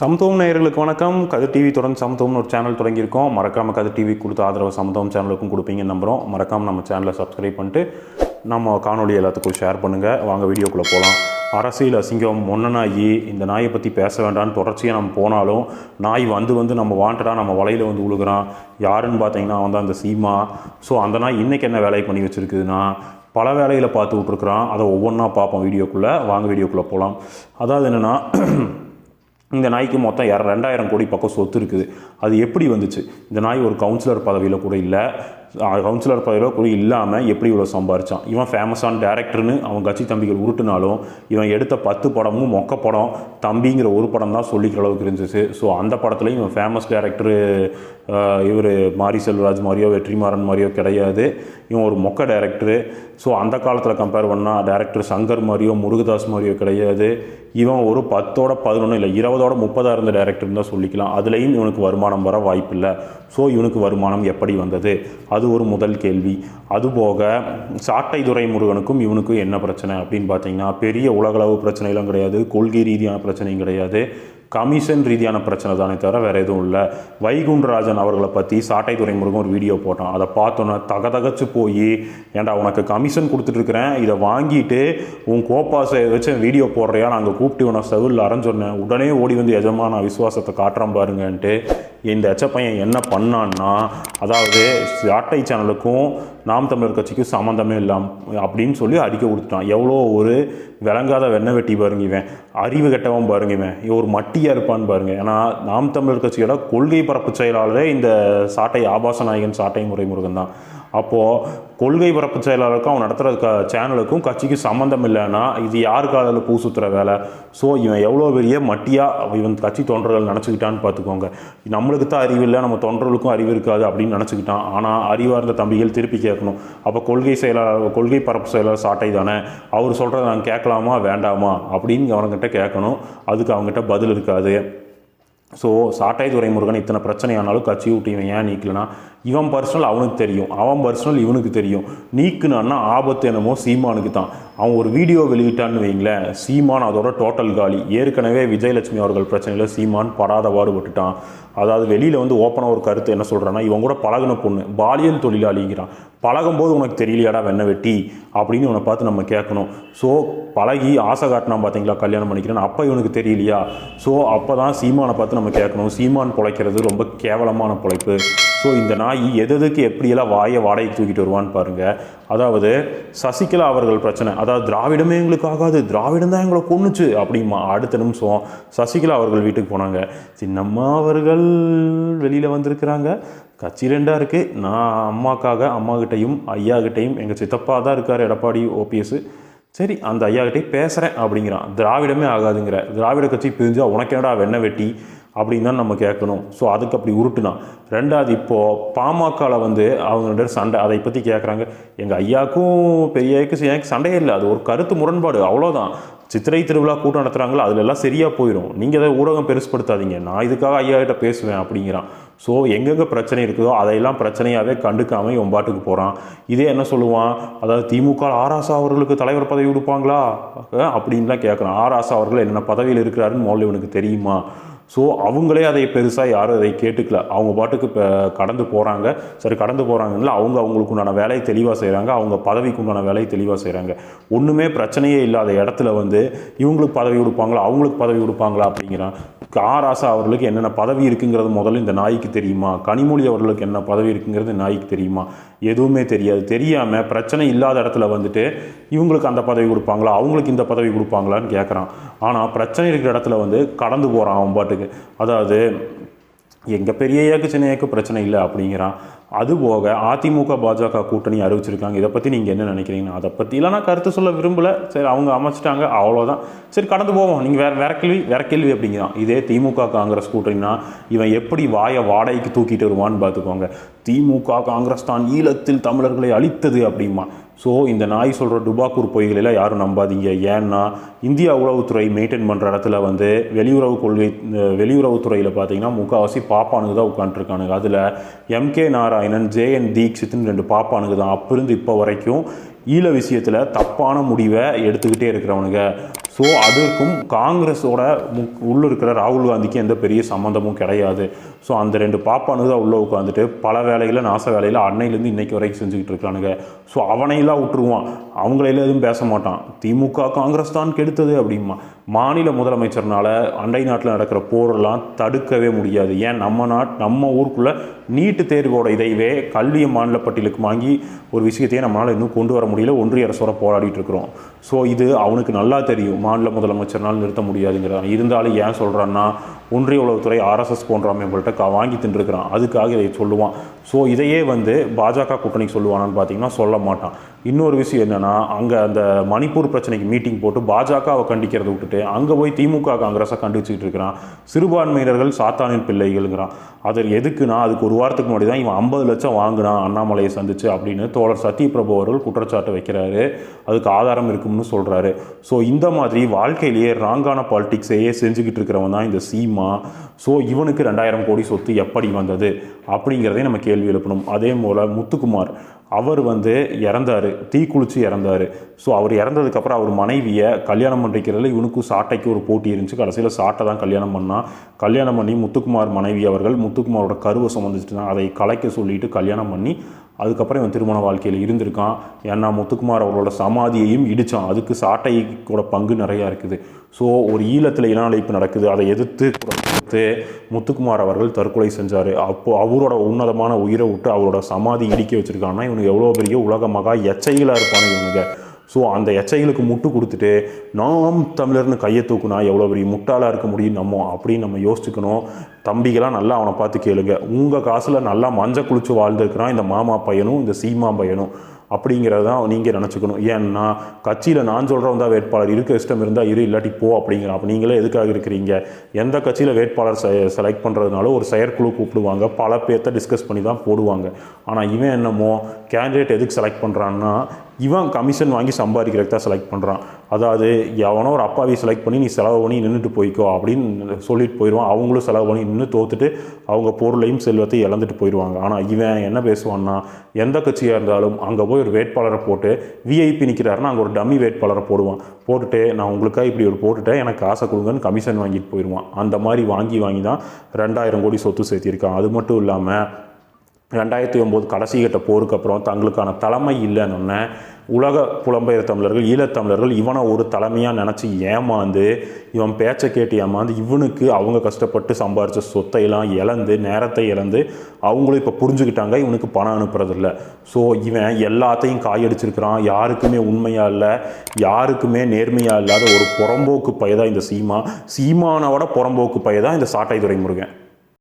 சமத்துவம் நேயர்களுக்கு வணக்கம். கதிர் டிவி தொடர்ந்து சமத்துவம்னு ஒரு சேனல் தொடங்கியிருக்கோம். மறக்காமல் கதிர் டிவி கொடுத்த ஆதரவு சமத்துவம் சேனலுக்கும் கொடுப்பீங்கன்னு நம்புகிறோம் மறக்காமல் நம்ம சேனலை சப்ஸ்கிரைப் பண்ணிட்டு நம்ம காணொலி எல்லாத்துக்கும் ஷேர் பண்ணுங்கள் வாங்க வீடியோக்குள்ளே போகலாம் அரசியல் அசிங்கம் மொன்ன நாயி. இந்த நாயை பற்றி பேச வேண்டாம்னு தொடர்ச்சியாக நம்ம போனாலும் நாய் வந்து வந்து நம்ம வாண்டடாக நம்ம வலையில் வந்து உழுகிறான். யாருன்னு பார்த்தீங்கன்னா வந்து அந்த சீமா. ஸோ அந்த நாய் இன்றைக்கி என்ன வேலையை பண்ணி வச்சுருக்குதுன்னா பல வேலையில் பார்த்து விட்ருக்குறான் அதை ஒவ்வொன்றா பார்ப்போம் வீடியோக்குள்ளே. வாங்க வீடியோக்குள்ளே போகலாம் அதாவது என்னென்னா இந்த நாய்க்கு மொத்தம் இர ரெண்டாயிரம் கோடி பக்கம் சொத்து இருக்குது. அது எப்படி வந்துச்சு? இந்த நாய் ஒரு கவுன்சிலர் பதவியில் கூட இல்லை. கவுன்சிலர் பதவியோ கூட இல்லாமல் எப்படி இவ்வளோ சம்பாரிச்சான்? இவன் ஃபேமஸான டேரக்டர்னு அவன் கட்சி தம்பிகள் உருட்டுனாலும் இவன் எடுத்த பத்து படமும் மொக்க படம் தம்பிங்கிற ஒரு படம் தான் சொல்லிக்கிற அளவுக்கு இருந்துச்சு. ஸோ அந்த படத்துலையும் இவன் ஃபேமஸ் டேரக்டரு இவர் மாரி செல்வராஜ் மாதிரியோ வெற்றிமாறன் மாதிரியோ கிடையாது. இவன் ஒரு மொக்க டேரக்டரு ஸோ அந்த காலத்தில் கம்பேர் பண்ணால் டேரக்டர் சங்கர் மாதிரியோ முருகதாஸ் மாதிரியோ கிடையாது. இவன் ஒரு பத்தோட பதினொன்று இல்லை இருபதோட முப்பதாக இருந்த டேரக்டர்னு தான் சொல்லிக்கலாம். அதுலேயும் இவனுக்கு வருமானம் வர வாய்ப்பில்லை. ஸோ இவனுக்கு வருமானம் எப்படி வந்தது? அது ஒரு முதல் கேள்வி. அதுபோக சாட்டை துறை முருகனுக்கும் இவனுக்கும் என்ன பிரச்சனை அப்படின்னு பார்த்தீங்கன்னா பெரிய உலகளவு பிரச்சனைலாம் கிடையாது கொள்கை ரீதியான பிரச்சனையும் கிடையாது. கமிஷன் ரீதியான பிரச்சனை தானே தவிர வேறு எதுவும் இல்லை. வைகுண்டராஜன் அவர்களை பற்றி சாட்டை துறைமுருகன் ஒரு வீடியோ போட்டான். அதை பார்த்தோன்னே தகதகச்சு போய் ஏன்டா உனக்கு கமிஷன் கொடுத்துட்ருக்குறேன் இதை வாங்கிட்டு உன் கோப்பாசை வச்சு வீடியோ போடுறியா? நாங்கள் கூப்பிட்டு உன செவில் அரைஞ்சொன்னேன் உடனே ஓடி வந்து எஜமான விசுவாசத்தை காட்டுறேன் பாருங்கன்ட்டு இந்த எச்ச பையன் என்ன பண்ணான்னா அதாவது சாட்டை சேனலுக்கும் நாம் தமிழர் கட்சிக்கும் சம்மந்தமே இல்லாமல் அப்படின்னு சொல்லி அடிக்க கொடுத்துட்டான். எவ்வளோ ஒரு விளங்காத வெண்ணை வெட்டி பாருங்க இவன். அறிவு கெட்டவன் பாருங்க இவன். இவன் ஒரு மட்டியாக இருப்பான்னு பாருங்க. ஏன்னா நாம் தமிழர் கட்சியோட கொள்கை பரப்பு செயலாளரே இந்த சாட்டை ஆபாச நாயகன் சாட்டை முறை முருகன் தான். அப்போது கொள்கை பரப்பு செயலாளருக்கும் அவன் நடத்துகிற க சேனலுக்கும் கட்சிக்கும் சம்மந்தம் இல்லைன்னா இது யாருக்கு அதில் பூ சுற்றுற வேலை. ஸோ இவன் எவ்வளோ பெரிய மட்டியாக இவன் கட்சி தொண்டர்கள் நினச்சிக்கிட்டான்னு பார்த்துக்கோங்க நம்மளுக்கு தான் அறிவு இல்லை நம்ம தொண்டர்களுக்கும் அறிவு இருக்காது அப்படின்னு நினச்சிக்கிட்டான். ஆனால் அறிவார்ந்த தம்பிகள் திருப்பி கேட்கணும். அப்போ கொள்கை செயலாளர் கொள்கை பரப்பு செயலாளர் சாட்டை தானே. அவர் சொல்கிறத நாங்கள் கேட்கலாமா வேண்டாமா அப்படின்னு அவங்ககிட்ட கேட்கணும். அதுக்கு அவங்ககிட்ட பதில் இருக்காது. ஸோ சாட்டை துரைமுருகன் இத்தனை பிரச்சனை ஆனாலும் கட்சி விட்டு இவன் ஏன் நீக்கலனா இவன் பர்சனல் அவனுக்கு தெரியும். அவன் பர்சனல் இவனுக்கு தெரியும். நீக்குனான்னா ஆபத்து என்னமோ சீமானுக்கு தான். அவன் ஒரு வீடியோ வெளியிட்டான்னு வைங்களேன் சீமான் அதோட டோட்டல் காலி. ஏற்கனவே விஜயலட்சுமி அவர்கள் பிரச்சனையில் சீமான் படாத பாடுபட்டுட்டான். அதாவது வெளியில் வந்து ஓப்பனாக ஒரு கருத்து என்ன சொல்கிறான்னா இவன் கூட பழகின பொண்ணு பாலியல் தொழிலாளிங்கிறான். பழகும்போது உனக்கு தெரியலையாடா வெண்ணெய் வெட்டி அப்படின்னு இவனை பார்த்து நம்ம கேட்கணும். ஸோ பழகி ஆசை காட்டினா பார்த்தீங்களா கல்யாணம் பண்ணிக்கிறேன்னு. அப்போ இவனுக்கு தெரியலையா? ஸோ அப்போ தான் சீமானை பார்த்து நம்ம கேட்கணும். சீமான் பிழைக்கிறது ரொம்ப கேவலமான பிழைப்பு. ஸோ இந்த நாய் எது எதுக்கு எப்படியெல்லாம் வாயை வாடகைக்கு தூக்கிட்டு வருவான்னு பாருங்கள் அதாவது சசிகலா அவர்கள் பிரச்சனை. அதாவது திராவிடமே எங்களுக்கு ஆகாது. திராவிடம் தான் எங்களை கொன்னுச்சு அப்படிமா அடுத்த நிமிஷம் சசிகலா அவர்கள் வீட்டுக்கு போனாங்க. சின்னம்மா அவர்கள் வெளியில் வந்திருக்கிறாங்க. கட்சி ரெண்டாக இருக்குது நான் அம்மாக்காக அம்மாக்கிட்டையும் ஐயாக்கிட்டையும் எங்கள் சித்தப்பா தான் இருக்கார் எடப்பாடி ஓபிஎஸ் சரி அந்த ஐயாக்கிட்டையும் பேசுகிறேன் அப்படிங்கிறான். திராவிடமே ஆகாதுங்கிற. திராவிட கட்சி பிரிஞ்சால் உனக்கேடா என்னடா வெண்ணெய் வெட்டி? அப்படின்னு தான் நம்ம கேட்கணும். ஸோ அதுக்கு அப்படி உருட்டுனா. ரெண்டாவது இப்போது பாமகவில் வந்து அவங்க சண்டை அதை பற்றி கேட்குறாங்க எங்கள் ஐயாக்கும் பெரியாவுக்கும் எனக்கு சண்டையே இல்லை. அது ஒரு கருத்து முரண்பாடு. அவ்வளோதான் சித்திரை திருவிழா கூட்டம் நடத்துகிறாங்களோ அதில் எல்லாம் சரியாக போயிடும் நீங்கள் அதை ஊடகம் பெருசுப்படுத்தாதீங்க. நான் இதுக்காக ஐயா பேசுவேன் அப்படிங்கிறான். ஸோ எங்கெங்கே பிரச்சனை இருக்குதோ அதையெல்லாம் பிரச்சனையாகவே கண்டுக்காமல் இவன் பாட்டுக்கு போகிறான் இதே என்ன சொல்லுவான்? அதாவது திமுக ஆராசா அவர்களுக்கு தலைவர் பதவி கொடுப்பாங்களா அப்படின்லாம் கேட்குறான் ஆராசா அவர்கள் என்ன பதவியில் இருக்கிறாருன்னு முதல்ல இவனுக்கு தெரியுமா? ஸோ அவங்களே அதை பெருசாக யாரும் அதை கேட்டுக்கல. அவங்க பாட்டுக்கு இப்போ கடந்து போகிறாங்க சரி கடந்து போகிறாங்கல்ல அவங்க அவங்களுக்கு உண்டான வேலையை தெளிவாக செய்கிறாங்க அவங்க பதவிக்கு உண்டான வேலையை தெளிவாக செய்கிறாங்க ஒன்றுமே பிரச்சனையே இல்லாத இடத்துல வந்து இவங்களுக்கு பதவி கொடுப்பாங்களா அவங்களுக்கு பதவி கொடுப்பாங்களா அப்படிங்கிறான். ஆராசா அவர்களுக்கு என்னென்ன பதவி இருக்குங்கிறது முதல்ல இந்த நாய்க்கு தெரியுமா? கனிமொழி அவர்களுக்கு என்ன பதவி இருக்குங்கிறது நாய்க்கு தெரியுமா? எதுவுமே தெரியாது. தெரியாமல் பிரச்சனை இல்லாத இடத்துல வந்துட்டு இவங்களுக்கு அந்த பதவி கொடுப்பாங்களா? அவங்களுக்கு இந்த பதவி கொடுப்பாங்களான்னு கேட்குறான் ஆனால் பிரச்சனை இருக்கிற இடத்துல வந்து கடந்து போகிறான் அவன் பாட்டுக்கு. அதாவது எங்கள் பெரிய ஏக்க சின்ன சின்னையாக்கு பிரச்சனை இல்லை அப்படிங்கிறான். அது போக அதிமுக பாஜக கூட்டணி அறிவிச்சிருக்காங்க. இதை பற்றி நீங்கள் என்ன நினைக்கிறீங்கன்னா அதை பற்றிலாம் நான் கருத்து சொல்ல விரும்பலை. சரி அவங்க அமைச்சிட்டாங்க அவ்வளோதான் சரி கடந்து போவோம். நீங்கள் வேறு வேற கேள்வி வேற கேள்வி அப்படிங்கிறான். இதே திமுக காங்கிரஸ் கூட்டணினா இவன் எப்படி வாயை வாடகைக்கு தூக்கிட்டு வருவான்னு பார்த்துக்கோங்க. திமுக காங்கிரஸ் தான் ஈழத்தில் தமிழர்களை அழித்தது அப்படிமா ஸோ இந்த நாய் சொல்கிற டுபாக்கூர் பொய்களெல்லாம் யாரும் நம்பாதீங்க. ஏன்னா இந்தியா உளவுத்துறை மெயின்டைன் பண்ணுற இடத்துல வந்து வெளியுறவு கொள்கை வெளியுறவுத்துறையில் பார்த்தீங்கன்னா முக்கால்வாசி பாப்பானுங்க தான் உட்காந்துருக்கானுங்க அதில் எம்கே நாராயணன் ஜேஎன் தீக்ஷித்னு ரெண்டு பாப்பானுங்க தான். அப்போ இருந்து இப்போ வரைக்கும் ஈழ விஷயத்தில் தப்பான முடிவை எடுத்துக்கிட்டே இருக்கிறவனுங்க. ஸோ அதுக்கும் காங்கிரஸோட முக் உள்ள இருக்கிற ராகுல் காந்திக்கு எந்த பெரிய சம்மந்தமும் கிடையாது. ஸோ அந்த ரெண்டு பாப்பானு தான் உள்ளே உட்காந்துட்டு பல வேலைகளை நாச வேலையில் அன்னையிலேருந்து இன்னைக்கு வரைக்கும் செஞ்சுக்கிட்டு இருக்கானுங்க. ஸோ அவனையெல்லாம் விட்டுருவான். அவங்களையெல்லாம் எதுவும் பேச மாட்டான். திமுக காங்கிரஸ் தான் கெடுத்தது அப்படிமா மாநில முதலமைச்சர்னால அண்டை நாட்டில் நடக்கிற போரெல்லாம் தடுக்கவே முடியாது. ஏன்? நம்ம நாட் நம்ம ஊருக்குள்ளே நீட்டு தேர்வோட இதைவே கல்வியை மாநில பட்டியலுக்கு வாங்கி ஒரு விஷயத்தையே நம்மளால் இன்னும் கொண்டு வர முடியல. ஒன்றிய அரசோட போராடிட்டு இருக்கிறோம். ஸோ இது அவனுக்கு நல்லா தெரியும். மாநில முதலமைச்சர்னால் நிறுத்த முடியாதுங்கிறான். இருந்தாலும் ஏன் சொல்கிறான்னா ஒன்றிய உளவுத்துறை ஆர்எஸ்எஸ் போன்ற அமைப்புகள்கிட்ட வாங்கி தின்றுருக்கிறான். அதுக்காக இதை சொல்லுவான். ஸோ இதையே வந்து பாஜக கூட்டணிக்கு சொல்லுவானான்னு பார்த்தீங்கன்னா சொல்ல மாட்டான். இன்னொரு விஷயம் என்னென்னா அங்கே அந்த மணிப்பூர் பிரச்சனைக்கு மீட்டிங் போட்டு பாஜகவை கண்டிக்கிறத விட்டுட்டு அங்கே போய் திமுக காங்கிரஸை கண்டிச்சுட்டு இருக்கிறான். சிறுபான்மையினர்கள் சாத்தானின் பிள்ளைகள்ங்கிறான். அது எதுக்குன்னா அதுக்கு ஒரு வாரத்துக்கு முன்னாடி தான் இவன் ஐம்பது லட்சம் வாங்கினான் அண்ணாமலையை சந்திச்சு அப்படின்னு தோழர் சத்யபிரபு அவர்கள் குற்றச்சாட்டு வைக்கிறாரு. அதுக்கு ஆதாரம் இருக்கும்னு சொல்கிறாரு ஸோ இந்த மாதிரி வாழ்க்கையிலேயே ராங்கான பாலிடிக்ஸையே செஞ்சுக்கிட்டு இருக்கிறவன் தான் இந்த சீமா. ஸோ இவனுக்கு ரெண்டாயிரம் கோடி சொத்து எப்படி வந்தது அப்படிங்கிறதே நம்ம கேள்வி எழுப்பணும். அதே போல் முத்துக்குமார் அவர் வந்து இறந்தார் தீக்குளிச்சு இறந்தார். ஸோ அவர் இறந்ததுக்கப்புறம் அவர் மனைவியை கல்யாணம் பண்ணிக்கிறதுல இவனுக்கு சாட்டைக்கு ஒரு போட்டி இருந்துச்சு. கடைசியில் சாட்டை தான் கல்யாணம் பண்ணால் கல்யாணம் பண்ணி முத்துக்குமார் மனைவி அவர்கள் முத்துக்குமாரோட கருவை சுமந்துச்சுட்டு தான் அதை கலைக்க சொல்லிட்டு கல்யாணம் பண்ணி அதுக்கப்புறம் இவன் திருமண வாழ்க்கையில் இருந்திருக்கான். ஏன்னா முத்துக்குமார் அவரோட சமாதியையும் இடித்தான் அதுக்கு சாட்டையோட பங்கு நிறையா இருக்குது. ஸோ ஒரு ஈழத்தில் இன அழைப்பு நடக்குது. அதை எதிர்த்து கொடுத்து முத்துக்குமார் அவர்கள் தற்கொலை செஞ்சார். அப்போது அவரோட உன்னதமான உயிரை விட்டு அவரோட சமாதி இடிக்க வச்சுருக்காங்கன்னா இவனுக்கு எவ்வளோ பெரிய உலக மகா எச்சைகளாக இருப்பானு இவனுங்க. ஸோ அந்த எச்சைகளுக்கு முட்டு கொடுத்துட்டு நாம் தமிழர்னு கையை தூக்குனா எவ்வளோ பெரிய முட்டாளாக இருக்க முடியும் நம்ம? அப்படின்னு நம்ம யோசிச்சுக்கணும். தம்பிகளாம் நல்லா அவனை பார்த்து கேளுங்க. உங்கள் காசில் நல்லா மஞ்சள் குளிச்சு வாழ்ந்துருக்கிறான் இந்த மாமா பையனும் இந்த சீமா பையனும். அப்படிங்கிறத தான் நீங்கள் நினச்சிக்கணும். ஏன்னா கட்சியில் நான் சொல்கிறவன் தான் வேட்பாளர். இருக்க இஷ்டம் இருந்தால் இரு இல்லாட்டி போ அப்படிங்கிற அப்போ நீங்களே எதுக்காக இருக்கிறீங்க? எந்த கட்சியில் வேட்பாளர் செ செலக்ட் பண்ணுறதுனால ஒரு செயற்குழு கூப்பிடுவாங்க. பல பேர்த்த டிஸ்கஸ் பண்ணி தான் போடுவாங்க. ஆனால் இவன் என்னமோ கேண்டிடேட் எதுக்கு செலக்ட் பண்ணுறான்னா இவன் கமிஷன் வாங்கி சம்பாதிக்கிறதுக்கு தான் செலக்ட் பண்ணுறான் அதாவது எவனோ ஒரு அப்பாவை செலக்ட் பண்ணி நீ செலவு பண்ணி நின்றுட்டு போய்க்கோ அப்படின்னு சொல்லிட்டு போயிடுவான் அவங்களும் செலவு பண்ணி நின்று தோத்துட்டு அவங்க பொருளையும் செல்வத்தையும் இழந்துட்டு போயிடுவாங்க ஆனால் இவன் என்ன பேசுவான்னா எந்த கட்சியாக இருந்தாலும் அங்கே போய் ஒரு வேட்பாளரை போட்டு விஐபி நிற்கிறாருன்னா அங்கே ஒரு டம்மி வேட்பாளரை போடுவான். போட்டுட்டு நான் உங்களுக்காக இப்படி ஒரு போட்டுட்டேன் எனக்கு காசை கொடுங்கன்னு கமிஷன் வாங்கிட்டு போயிடுவான் அந்த மாதிரி வாங்கி வாங்கி தான் ரெண்டாயிரம் கோடி சொத்து சேர்த்திருக்கான். அது மட்டும் இல்லாமல் ரெண்டாயிரத்தி ஒம்பது கடைசி கட்ட போருக்கு அப்புறம் தங்களுக்கான தலைமை இல்லைன்னு உலக புலம்பெயர் தமிழர்கள் ஈழத்தமிழர்கள் இவனை ஒரு தலைமையாக நினச்சி ஏமாந்து இவன் பேச்சை கேட்டு ஏமாந்து இவனுக்கு அவங்க கஷ்டப்பட்டு சம்பாரித்த சொத்தையெல்லாம் இழந்து நேரத்தை இழந்து அவங்களும் இப்போ புரிஞ்சுக்கிட்டாங்க இவனுக்கு பணம் அனுப்புறதில்ல. ஸோ இவன் எல்லாத்தையும் காயடிச்சிருக்கிறான். யாருக்குமே உண்மையாக இல்லை யாருக்குமே நேர்மையாக இல்லாத ஒரு புறம்போக்கு பயதான் இந்த சீமா. சீமானோட புறம்போக்கு பையதான் இந்த சாட்டை துறை முருகன்.